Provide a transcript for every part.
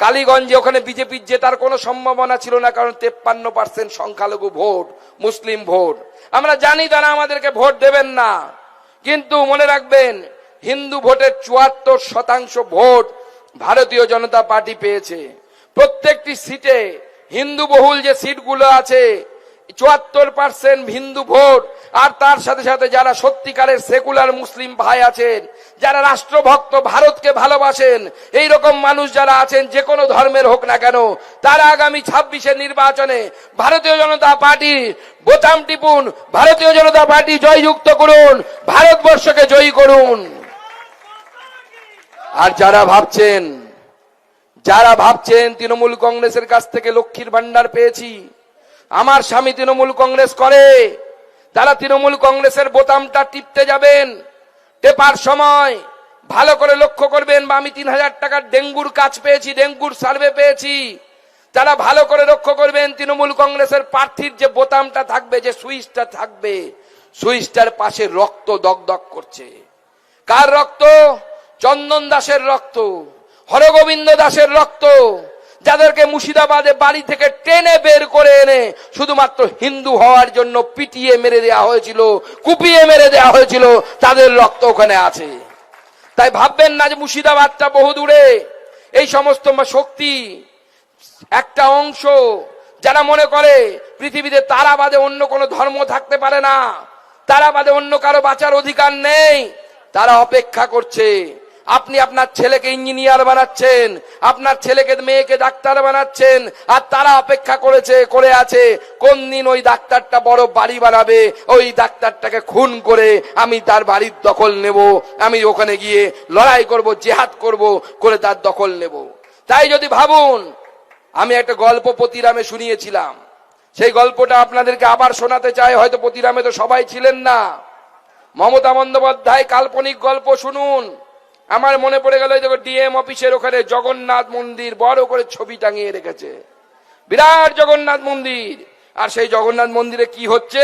কালীগঞ্জে ওখানে বিজেপির জেতার কোনো সম্ভাবনা ছিল না, কারণ তেপ্পান্ন পার্সেন্ট সংখ্যালঘু ভোট, মুসলিম ভোট। আমরা জানি তারা আমাদেরকে ভোট দেবেন না, কিন্তু মনে রাখবেন, হিন্দু ভোটের চুয়াত্তর শতাংশ ভোট ভারতীয় জনতা পার্টি পেয়েছে। প্রত্যেকটি সিটে হিন্দু বহুল যে সিটগুলো আছে, চুয়াত্তর পার্সেন্ট হিন্দু ভোট, আর তার সাথে সাথে যারা সত্যিকারের সেকুলার মুসলিম ভাই আছেন যারা রাষ্ট্রভক্ত ভারতকে ভালোবাসেন এই রকম মানুষ যারা আছেন, যে কোনো ধর্মের হোক না কেন, তারা আগামী ছাব্বিশের নির্বাচনে ভারতীয় জনতা পার্টি বোতাম টিপুন, ভারতীয় জনতা পার্টি জয়যুক্ত করুন, ভারতবর্ষকে জয়ী করুন। আর যারা ভাবছেন যারা ভাবছেন তৃণমূল কংগ্রেসের কাছ থেকে লক্ষ্মীর ভান্ডার পেয়েছি, আমার স্বামী তৃণমূল কংগ্রেস করে, তারা তৃণমূল কংগ্রেসের বোতামটা টিপতে যাবেন। টেপার সময়। ভালো করে লক্ষ্য করবেন বা আমি তিন হাজার টাকার ডেঙ্গুর কাজ পেয়েছি, ডেঙ্গুর সার্ভে পেয়েছি। তারা ভালো করে লক্ষ্য করবেন, তৃণমূল কংগ্রেসের প্রার্থীর যে বোতামটা থাকবে, যে সুইচটা থাকবে, সুইচটার পাশে রক্ত দগদগ করছে। কার রক্ত? চন্দন দাসের রক্ত, হরগোবিন্দ দাসের রক্ত। যাদেরকে মুর্শিদাবাদে বাড়ি থেকে টেনে বের করে এনে শুধুমাত্র হিন্দু হওয়ার জন্য পিটিয়ে মেরে দেওয়া হয়েছিল, কুপিয়ে মেরে দেওয়া হয়েছিল, তাদের রক্ত ওখানে আছে। তাই ভাববেন না যে মুর্শিদাবাদটা বহু দূরে। এই সমস্ত শক্তি, একটা অংশ, যারা মনে করে পৃথিবীতে তারা বাদে অন্য কোনো ধর্ম থাকতে পারে না, তারা বাদে অন্য কারও বাঁচার অধিকার নেই, তারা অপেক্ষা করছে। আপনি আপনার ছেলেকে ইঞ্জিনিয়ার বানাচ্ছেন, আপনার ছেলেকে মেয়েকে ডাক্তার বানাচ্ছেন, আর তারা অপেক্ষা করেছে, করে আছে, কোন দিন ওই ডাক্তারটা বড় বাড়ি বানাবে, ওই ডাক্তারটাকে খুন করে আমি তার বাড়ির দখল নেব, আমি ওখানে গিয়ে লড়াই করব, জেহাদ করব, করে তার দখল নেব। তাই যদি ভাবুন, আমি একটা গল্প পতিরামে শুনিয়েছিলাম। সেই গল্পটা আপনাদেরকে আবার শোনাতে চাই, হয়তো পতিরামে তো সবাই ছিলেন না। মমতা বন্দ্যোপাধ্যায় কাল্পনিক গল্প শুনুন। আমার মনে পড়ে গেল ডিএম অফিসের ওখানে জগন্নাথ মন্দির বড় করে ছবি টাঙিয়ে রেখেছে। বিরাট জগন্নাথ মন্দির। আর সেই জগন্নাথ মন্দিরে কি হচ্ছে?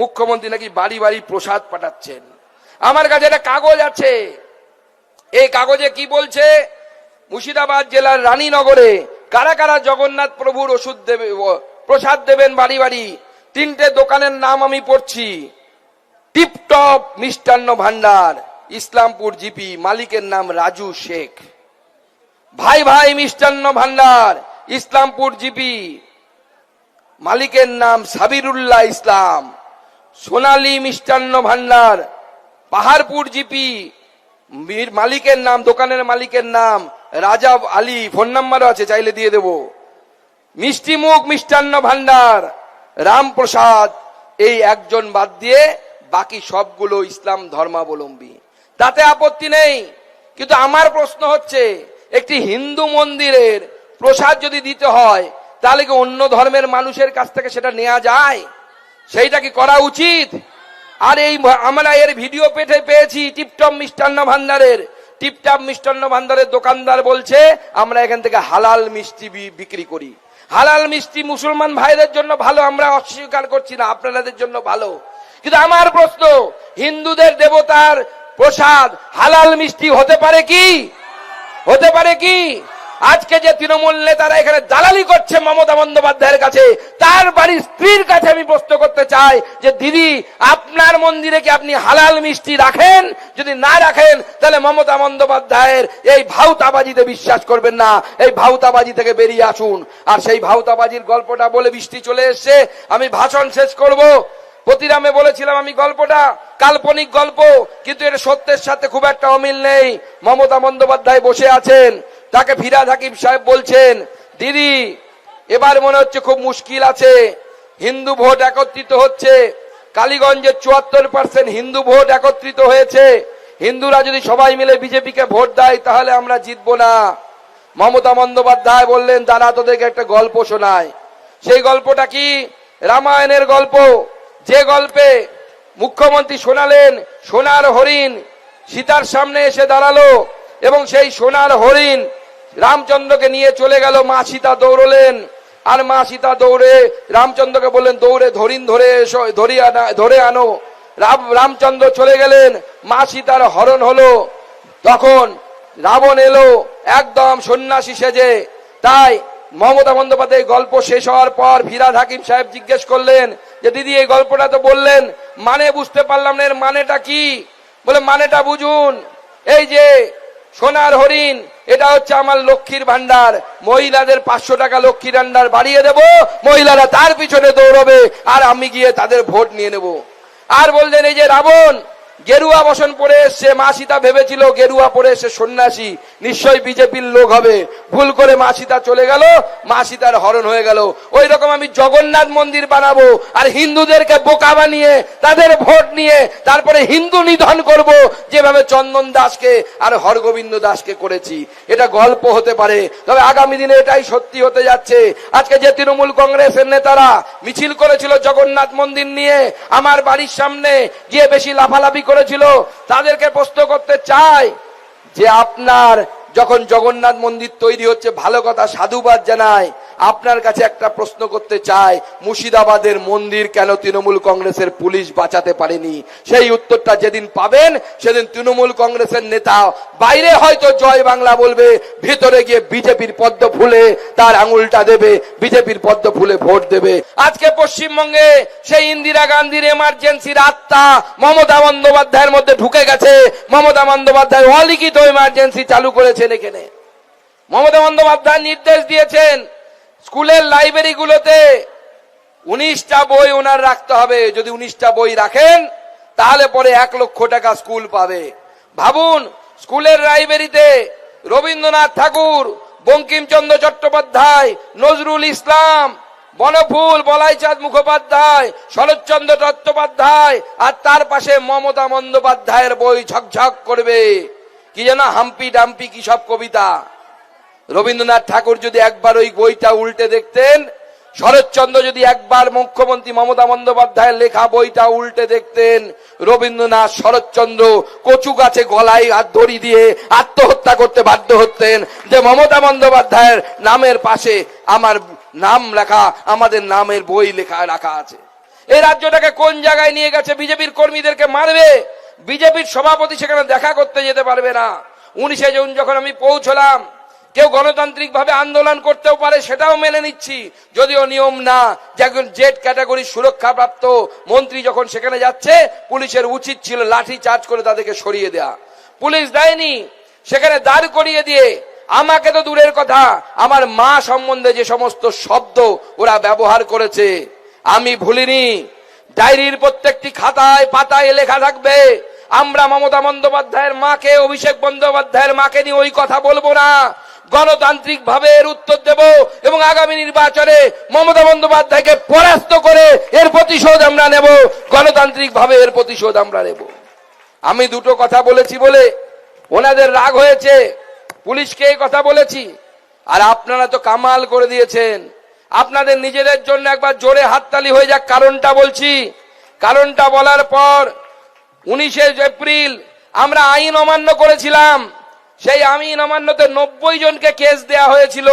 মুখ্যমন্ত্রী নাকি বাড়ি বাড়ি প্রসাদ পাঠাচ্ছেন। আমার কাছে একটা কাগজ আছে। এই কাগজে কি বলছে? মুর্শিদাবাদ জেলার রানীনগরে কারা কারা জগন্নাথ প্রভুর ওষুধ দেবে প্রসাদ দেবেন বাড়ি বাড়ি? তিনটে দোকানের নাম আমি পড়ছি। টিপটপ মিষ্টান্ন ভান্ডার। ইসলামপুর জিপি, মালিকের নাম রাজু শেখ। ভাই ভাই, মিষ্টান্ন ভান্ডার, ইসলামপুর জিপি, মালিকের নাম সাবিরুল্লাহ ইসলাম। সোনালী মিষ্টান্ন ভান্ডার, পাহাড়পুর জিপি মালিকের নাম, দোকানের মালিকের নাম রাজা আলী, ফোন নাম্বারও আছে, চাইলে দিয়ে দেব। মিষ্টিমুখ মিষ্টান্ন ভান্ডার, রামপ্রসাদ, এই একজন বাদ দিয়ে বাকি সবগুলো ইসলাম ধর্মাবলম্বী। তাতে আপত্তি নেই। কিন্তু আমার প্রশ্ন হচ্ছে, একটি হিন্দু মন্দিরের প্রসাদ যদি দিতে হয়, তাহলে কি অন্য ধর্মের মানুষের কাছ থেকে সেটা নেওয়া যায়? সেইটা কি করা উচিত? আর এই আমরা এর ভিডিও পেটে পেয়েছি, টিপটপ মিষ্টান্ন ভান্ডারের। টিপটপ মিষ্টান্ন ভান্ডারের দোকানদার বলছে, আমরা এখান থেকে হালাল মিষ্টি বিক্রি করি। হালাল মিষ্টি মুসলমান ভাইদের জন্য ভালো, আমরা অস্বীকার করছি না, আপনাদের জন্য ভালো। কিন্তু আমার প্রশ্ন, হিন্দুদের দেবতার প্রসাদ হালাল মিষ্টি হতে পারে কি? হতে পারে কি? আজকে যে তৃণমূল নেতারা এখানে দালালি করছে মমতা বন্দ্যোপাধ্যায়ের কাছে, তার বাড়ির স্ত্রীর কাছে আমি প্রশ্ন করতে চাই যে, দিদি, আপনার মন্দিরে কি আপনি হালাল মিষ্টি রাখেন? যদি না রাখেন, তাহলে মমতা বন্দ্যোপাধ্যায়ের এই ভাউতাবাজিতে বিশ্বাস করবেন না। এই ভাউতাবাজি থেকে বেরিয়ে আসুন। আর সেই ভাউতাবাজির গল্পটা বলে বৃষ্টি চলে এসছে। আমি ভাষণ শেষ করব। প্রতিরামে বলেছিলাম আমি গল্পটা। কাল্পনিক গল্প, কিন্তু এটা সত্যের সাথে খুব একটা অমিল নেই। মমতা বন্দ্যোপাধ্যায় বসে আছেন। তাকে ফিরাদ হাকিম সাহেব বলছেন, দিদি, এবার মনে হচ্ছে খুব মুশকিল আছে। হিন্দু ভোট একত্রিত হচ্ছে। কালীগঞ্জে চুয়াত্তর পার্সেন্ট হিন্দু ভোট একত্রিত হয়েছে। হিন্দুরা যদি সবাই মিলে বিজেপিকে ভোট দেয়, তাহলে আমরা জিতবো না। মমতা বন্দ্যোপাধ্যায় বললেন তারা তোদেরকে একটা গল্প শোনায় সেই গল্পটা কি? রামায়ণের গল্প। যে গল্পে মুখ্যমন্ত্রী শোনালেন সোনার হরিণ সীতার সামনে এসে দাঁড়াল এবং সেই সোনার হরিণ রামচন্দ্রকে নিয়ে চলে গেল, মা সীতা দৌড়লেন। আর মা সীতা দৌড়ে রামচন্দ্রকে বললেন, দৌড়ে ধরিন, ধরে এসো ধরি আনা ধরে আনো। রাম, রামচন্দ্র চলে গেলেন, মা সীতার হরণ হলো। তখন রাবণ এলো, একদম সন্ন্যাসী সেজে। তাই মমতা বন্দ্যোপাধ্যায় গল্প শেষ হওয়ার পর ফিরাদ হাকিম সাহেব জিজ্ঞেস করলেন যে, দিদি, এই গল্পটা তো বললেন মানে বুঝতে পারলাম না, এর মানেটা কি? বলে, মানেটা বুঝুন, এই যে সোনার হরিণ, এটা হচ্ছে আমার লক্ষ্মীর ভান্ডার মহিলাদের পাঁচশো টাকা লক্ষ্মীর ভান্ডার বাড়িয়ে দেব, মহিলারা তার পিছনে দৌড়বে, আর আমি গিয়ে তাদের ভোট নিয়ে নেব। আর বললেন, এই যে রাবণ গেরুয়া বসন পরে এসছে মা সীতা ভেবেছিল, গেরুয়া পরে এসে সন্ন্যাসী। নিশ্চয়ই বিজেপির লোক হবে। ভুল করে মা সীতা চলে গেল মা সীতার হরণ হয়ে গেল। ওই রকম আমি জগন্নাথ মন্দির বানাবো আর হিন্দুদেরকে বোকা বানিয়ে, তাদের ভোট নিয়ে, তারপরে হিন্দু নিধন করব, যেভাবে চন্দন দাসকে আর হরগোবিন্দ দাসকে করেছি। এটা গল্প হতে পারে, তবে আগামী দিনে এটাই সত্যি হতে যাচ্ছে। আজকে যে তৃণমূল কংগ্রেসের নেতারা মিছিল করেছিল জগন্নাথ মন্দির নিয়ে, আমার বাড়ির সামনে গিয়ে বেশি লাফালাফি করেছিল, তাদেরকে প্রশ্ন করতে চাই যে আপনার যখন জগন্নাথ মন্দির তৈরি হচ্ছে, ভালো কথা সাধুবাদ জানায় আপনার কাছে একটা প্রশ্ন করতে চাই, মুর্শিদাবাদের মন্দির কেন তৃণমূল কংগ্রেসের পুলিশ বাঁচাতে পারেনি? সেই উত্তরটা যেদিন পাবেন, সেদিন তৃণমূল কংগ্রেসের নেতা, বাইরে হয়তো জয় বাংলা বলবে, ভিতরে গিয়ে বিজেপির পদ্ম ফুলে তার আঙুলটা দেবে, বিজেপির পদ্ম ফুলে ভোট দেবে। আজকে পশ্চিমবঙ্গে সেই ইন্দিরা গান্ধীর এমার্জেন্সির আত্মা মমতা বন্দ্যোপাধ্যায়ের মধ্যে ঢুকে গেছে। মমতা বন্দ্যোপাধ্যায় অলিখিত এমার্জেন্সি চালু করেছেন এখানে। মমতা বন্দ্যোপাধ্যায় নির্দেশ দিয়েছেন স্কুলের লাইব্রেরিগুলোতে উনিশটা বই ওনার রাখতে হবে। যদি উনিশটা বই রাখেন, তাহলে পরে এক লক্ষ টাকা স্কুল পাবে। ভাবুন, স্কুলের লাইব্রেরিতে রবীন্দ্রনাথ ঠাকুর, বঙ্কিমচন্দ্র চট্টোপাধ্যায়, নজরুল ইসলাম, বনফুল বলাইচাঁদ মুখোপাধ্যায়, শরৎচন্দ্র চট্টোপাধ্যায় আর তার পাশে মমতা বন্দ্যোপাধ্যায়ের বই ঝকঝক করবে। কি যেন হাম্পি ডাম্পি কি সব কবিতা। রবীন্দ্রনাথ ঠাকুর যদি একবার ওই বইটা উল্টে দেখতেন, শরৎচন্দ্র যদি একবার মুখ্যমন্ত্রী মমতা বন্দ্যোপাধ্যায়ের লেখা বইটা উল্টে দেখতেন, রবীন্দ্রনাথ, শরৎচন্দ্র কচু গাছে গলায় হাত দড়ি দিয়ে আত্মহত্যা করতে বাধ্য হতেন যে মমতা বন্দ্যোপাধ্যায়ের নামের পাশে আমার নাম লেখা, আমাদের নামের বই লেখা, রাখা আছে। এই রাজ্যটাকে কোন জায়গায় নিয়ে গেছে বিজেপির কর্মীদেরকে মারবে? বিজেপির সভাপতি সেখানে দেখা করতে যেতে পারবে না। উনিশে জুন যখন আমি পৌঁছলাম কেউ গণতান্ত্রিক ভাবে আন্দোলন করতেও পারে, সেটাও মেনে নিচ্ছি। যদিও নিয়ম না, যে একজন জেড ক্যাটাগরি সুরক্ষা প্রাপ্ত মন্ত্রী যখন সেখানে যাচ্ছে, পুলিশের উচিত ছিল লাঠি চার্জ করে তাদেরকে সরিয়ে দেয়া। পুলিশ দেয়নি, সেখানে দাঁড় করিয়ে দিয়ে, আমাকে তো দূরের কথা, আমার মা সম্বন্ধে যে সমস্ত শব্দ ওরা ব্যবহার করেছে, আমি ভুলিনি। ডায়েরির প্রত্যেকটি খাতায়, পাতায় লেখা থাকবে, আমরা মমতা বন্দ্যোপাধ্যায়ের মাকে, অভিষেক বন্দ্যোপাধ্যায়ের মাকে নিয়ে ওই কথা বলব না। গণতান্ত্রিক ভাবে এর উত্তর দেব এবং আগামী নির্বাচনে মমতা বন্দ্যোপাধ্যায়কে পরাস্ত করে এর প্রতিশোধ আমরা নেব গণতান্ত্রিক ভাবে এর প্রতিশোধ আমরা নেব। আমি দুটো কথা বলেছি বলে ওনাদের রাগ হয়েছে, পুলিশকে এই কথা বলেছি। আর আপনারা তো কামাল করে দিয়েছেন। আপনাদের নিজেদের জন্য একবার জোরে হাততালি হয়ে যাক, কারণটা বলছি। কারণটা বলার পর উনিশে এপ্রিল আমরা আইন অমান্য করেছিলাম। সেই আইন অমান্যতে নব্বই জনকে কেস দেয়া হয়েছিল।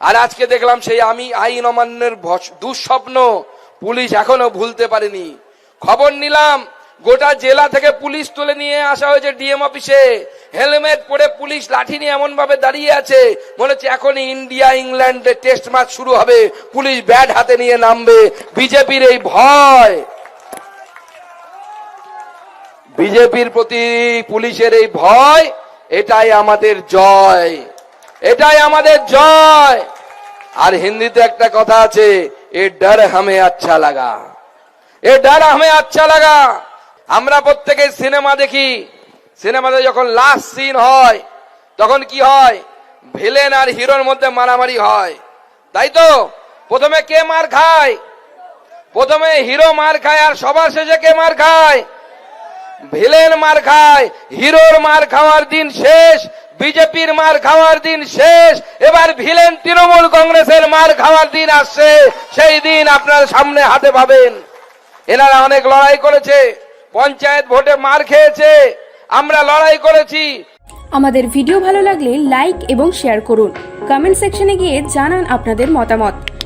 আর আজকে দেখলাম সেই আমি আইন অমান্যের দুঃস্বপ্ন পুলিশ এখনও ভুলতে পারেনি। খবর নিলাম, গোটা জেলা থেকে পুলিশ তুলে নিয়ে আসা হয়েছে ডিএম অফিসে। হেলমেট পরে পুলিশ লাঠি নিয়ে এমন ভাবে দাঁড়িয়ে আছে, মনে হচ্ছে এখনই ইন্ডিয়া, ইংল্যান্ডে টেস্ট ম্যাচ শুরু হবে। পুলিশ ব্যাট হাতে নিয়ে নামবে। বিজেপির এই ভয়। বিজেপির প্রতি পুলিশের এই ভয়। এটাই আমাদের জয়। এটাই আমাদের জয়। আর হিন্দিতে একটা কথা আছে, এ ডর হামে আচ্ছা লাগা। এ ডর হামে আচ্ছা লাগা। আমরা প্রত্যেকে সিনেমা দেখি। সিনেমাতে যখন লাস্ট সিন হয়, তখন কি হয়? ভিলেন আর হিরোর মধ্যে মারামারি হয়। তাই তো? প্রথমে কে মার খায়? প্রথমে হিরো মার খায় আর সবার শেষে কে মার খায়? ভিলেন মার খায়, হিরোর মার খাওয়ার দিন শেষ, বিজেপির মার খাওয়ার দিন শেষ, এবার ভিলেন তৃণমূল কংগ্রেসের মার খাওয়ার দিন আসছে, সেই দিন আপনার সামনে হাতে পাবেন। এনারা অনেক লড়াই করেছে, পঞ্চায়েত ভোটে মার খেয়েছে, আমরা লড়াই করেছি। আমাদের ভিডিও ভালো লাগলে লাইক এবং শেয়ার করুন। কমেন্ট সেকশনে গিয়ে জানান আপনাদের মতামত।